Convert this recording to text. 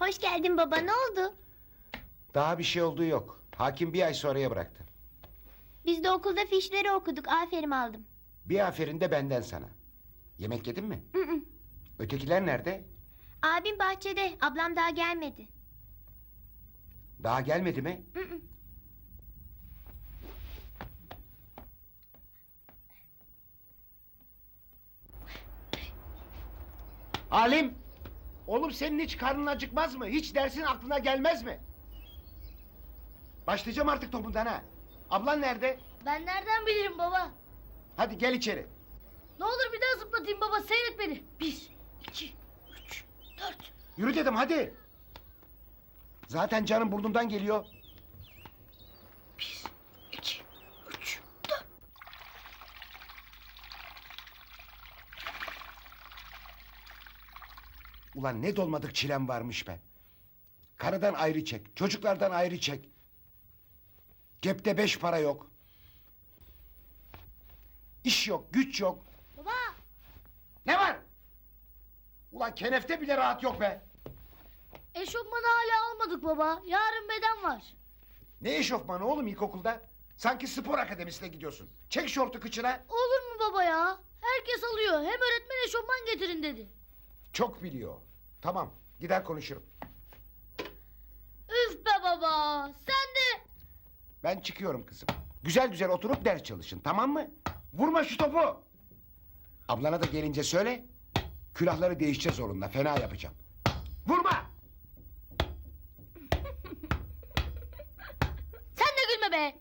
Hoş geldin baba ne oldu? Daha bir şey olduğu yok. Hakim bir ay sonraya bıraktı. Biz de okulda fişleri okuduk aferin aldım. Bir aferin de benden sana. Yemek yedin mi? Hı hı. Ötekiler nerede? Abim bahçede ablam daha gelmedi. Daha gelmedi mi? Hı hı. Halim! Oğlum senin hiç karnın acıkmaz mı? Hiç dersin aklına gelmez mi? Başlayacağım artık topundan ha. Ablan nerede? Ben nereden bilirim baba? Hadi gel içeri. Ne olur bir daha zıplatayım baba seyret beni. Bir, iki, üç, dört. Yürü dedim hadi. Zaten canım burnumdan geliyor. Ulan ne dolmadık çilem varmış be. Karıdan ayrı çek, çocuklardan ayrı çek. Cepte beş para yok. İş yok, güç yok. Baba Ne var? Ulan kenefte bile rahat yok be. eşofmanı hala almadık baba. Yarın beden var. Ne eşofmanı oğlum ilkokulda? Sanki spor akademisine gidiyorsun. Çek şortu kıçına. Olur mu baba ya? Herkes alıyor. Hem öğretmen eşofman getirin dedi. Çok biliyor. Tamam gider konuşurum. Üf be baba. Sen de Ben çıkıyorum kızım. Güzel güzel oturup ders çalışın tamam mı? Vurma şu topu. Ablana da gelince söyle. Külahları değişeceğiz onunla fena yapacağım. Vurma! sen de gülme be.